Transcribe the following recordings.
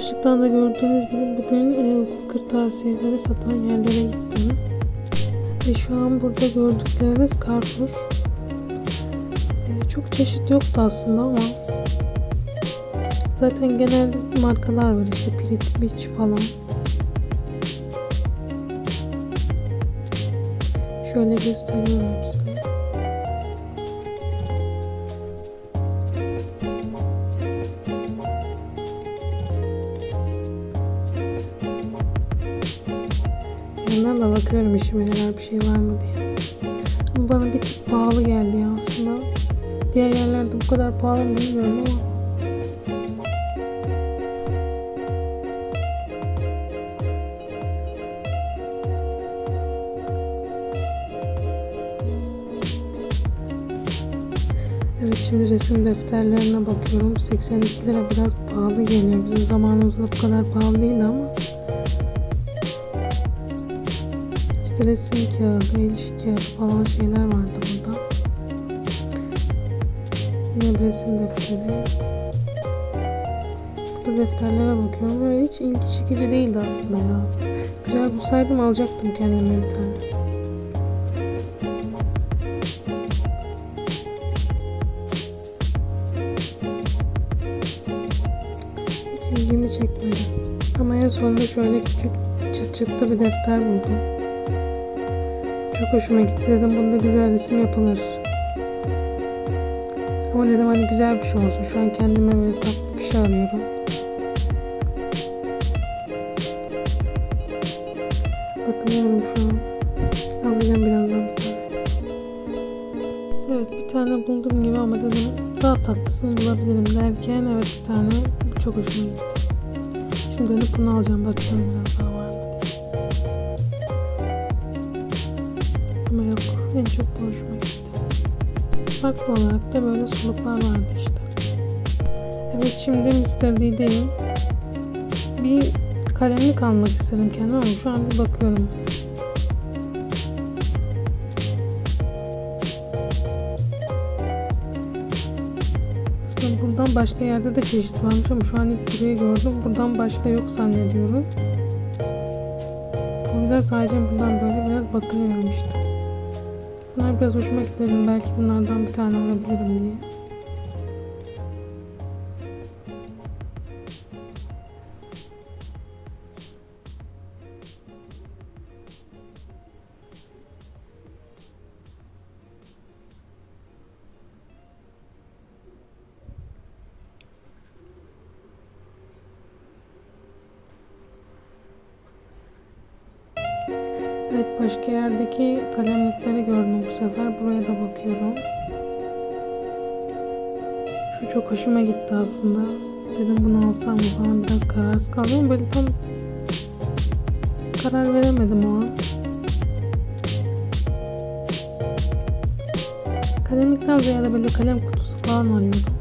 Başlıktan da gördüğünüz gibi bugün e, okul kırtasiyeleri satan yerlere gittim. Ve şu an burada gördükleriniz Carrefour. E, çok çeşit yoktu aslında ama zaten genel markalar var işte Pirit Beach falan. Şöyle gösteriyorum size. Bakıyorum işime yarar bir şey var mı diye. Ama bana bir tık pahalı geldi ya aslında. Diğer yerlerde bu kadar pahalı mı bilmiyorum ama. Evet şimdi resim defterlerine bakıyorum. 82 lira biraz pahalı geliyor. Bizim zamanımızda bu kadar pahalı değildi ama. Resim kağıdı, el işi kağıdı falan şeyler vardı burada. Yine resim defteri. Burada defterlere bakıyorum. Böyle hiç ilgi çekici değildi aslında ya. Güzel bulsaydım alacaktım kendime bir tane. İlgimi çekmedi. Ama en sonunda şöyle küçük çıt çıtlı bir defter buldum. Çok hoşuma gitti dedim bunda güzel resim yapılır. Ama dedim hani güzel bir şey olsun. Şu an kendime böyle tatlı bir şey arıyorum. Bakıyorum şu an. Alacağım birazdan bir tane. Evet bir tane buldum gibi ama dedim daha tatlısını bulabilirim derken evet bir tane çok hoşuma gitti. Şimdi dönüp bunu alacağım bakıyorum biraz en çok hoşuma gitti. Farklı olarak da böyle suluklar vardı işte. Evet şimdi Mr. D'deyim. Bir kalemlik almak istedim kendime ama şu an bir bakıyorum. Aslında buradan başka yerde de çeşit varmış ama şu an ilk burayı gördüm. Buradan başka yok zannediyorum. O yüzden sadece buradan böyle biraz bakınıyorum işte. Bunlar biraz hoşuma gitti dedim. Belki bunlardan bir tane alabilirim diye. Evet başka yerdeki kalemlikleri gördüm bu sefer. Buraya da bakıyorum. Şu çok hoşuma gitti aslında. Dedim bunu alsam mı falan biraz kararsız kaldım böyle tam karar veremedim o an. Kalemlikten ziyade böyle kalem kutusu falan arıyordum.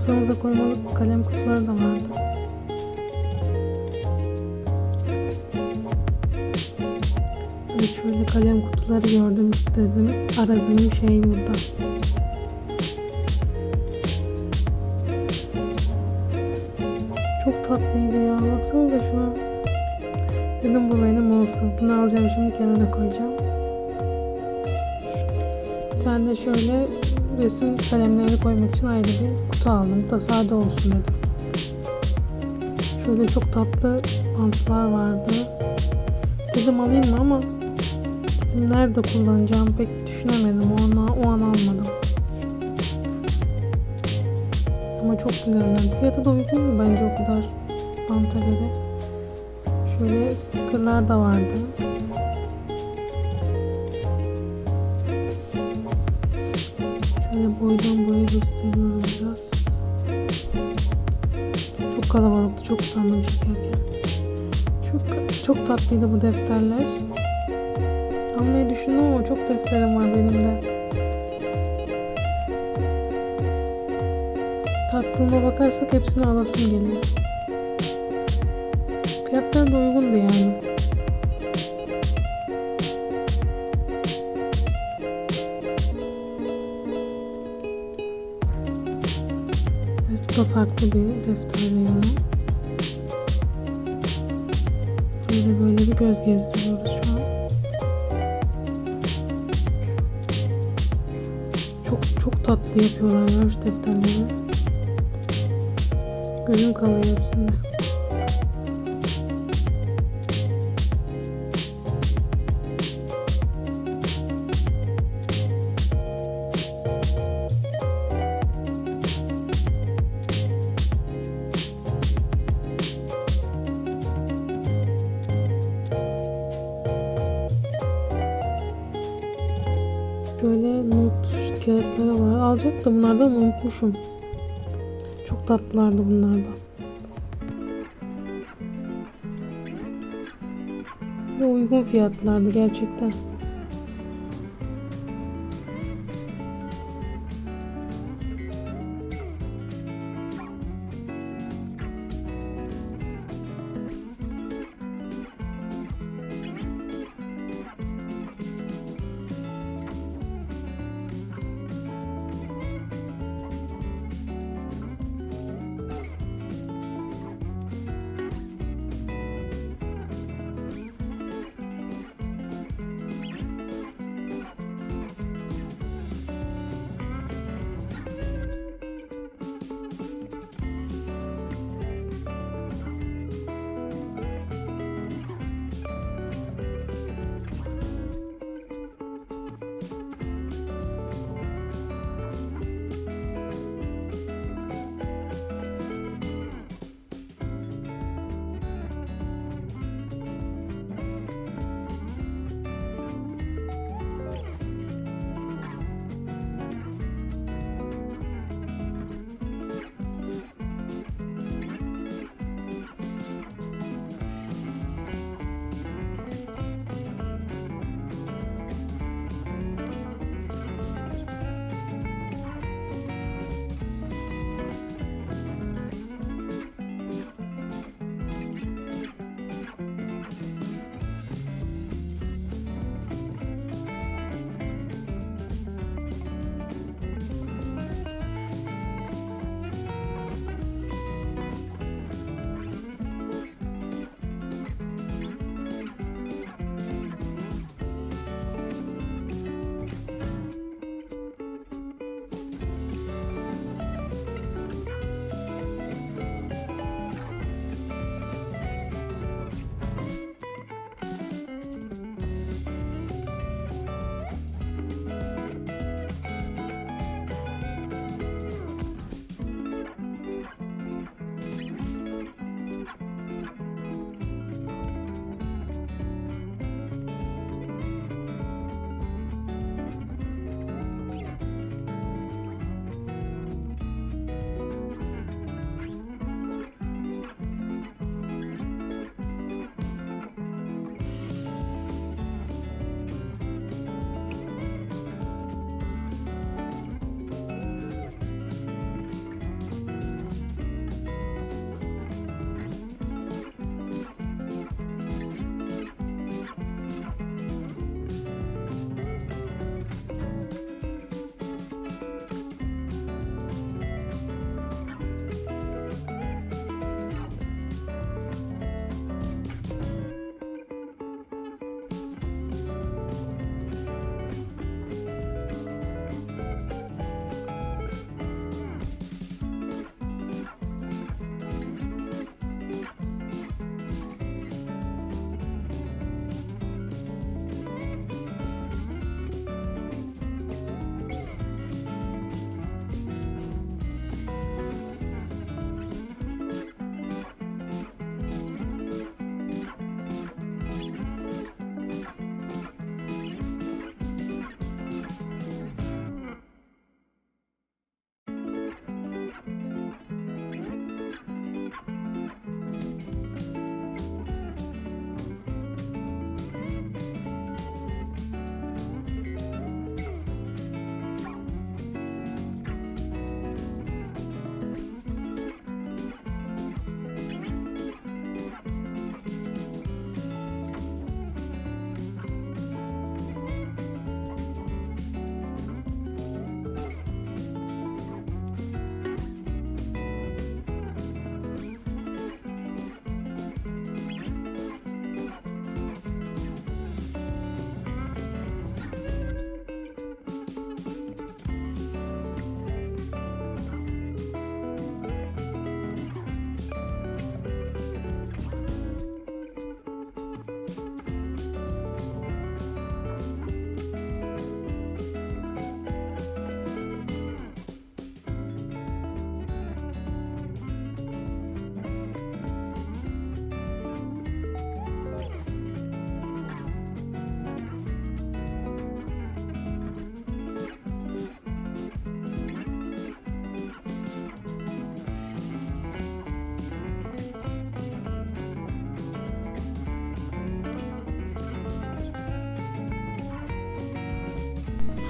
Masamıza koymalık kalem kutuları da vardı. Böyle şöyle kalem kutuları gördüm istedim. Aradığım şey burada. Çok tatlıydı ya. Baksanıza şuna. Dedim bu benim olsun. Bunu alacağım şimdi kenara koyacağım. Bir tane de şöyle resim kalemlerini koymak için ayrı bir kutu aldım. Da sade olsun dedim. Şöyle çok tatlı bantlar vardı. Dedim alayım mı ama nerede kullanacağım pek düşünemedim. O an, o an almadım. Ama çok güzeller. Fiyatı da uygundu bence o kadar banta göre. Şöyle stickerlar da vardı. Boydan boya gösteriyorum biraz. Çok kalabalıktı, çok utandım çekerken. Çok, çok tatlıydı bu defterler. Almayı düşündüm ama çok defterim var benim de. Tatlılığına bakarsak hepsini alasım geliyor. Fiyatlar da uygundu yani. Farklı bir defter reyonu. Böyle böyle bir göz gezdiriyoruz şu an. Çok çok tatlı yapıyorlar ya şu defterleri. Gözüm kalıyor hepsinde. Var. Alacaktım bunlardan unutmuşum. Çok tatlılardı bunlardan. Ve uygun fiyatlardı gerçekten.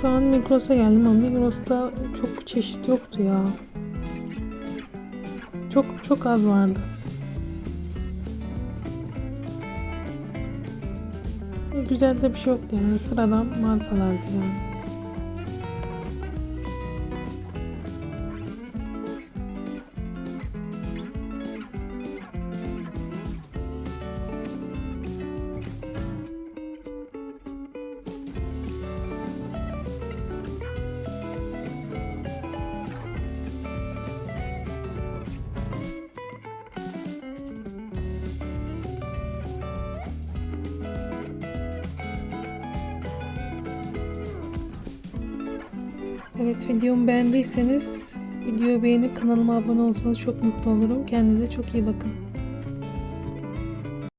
Şu an Migros'a geldim ama Migros'ta çok çeşit yoktu ya. Çok çok az vardı. Güzel de bir şey yoktu yani sıradan markalardı yani. Evet videomu beğendiyseniz videoyu beğenip kanalıma abone olsanız çok mutlu olurum. Kendinize çok iyi bakın.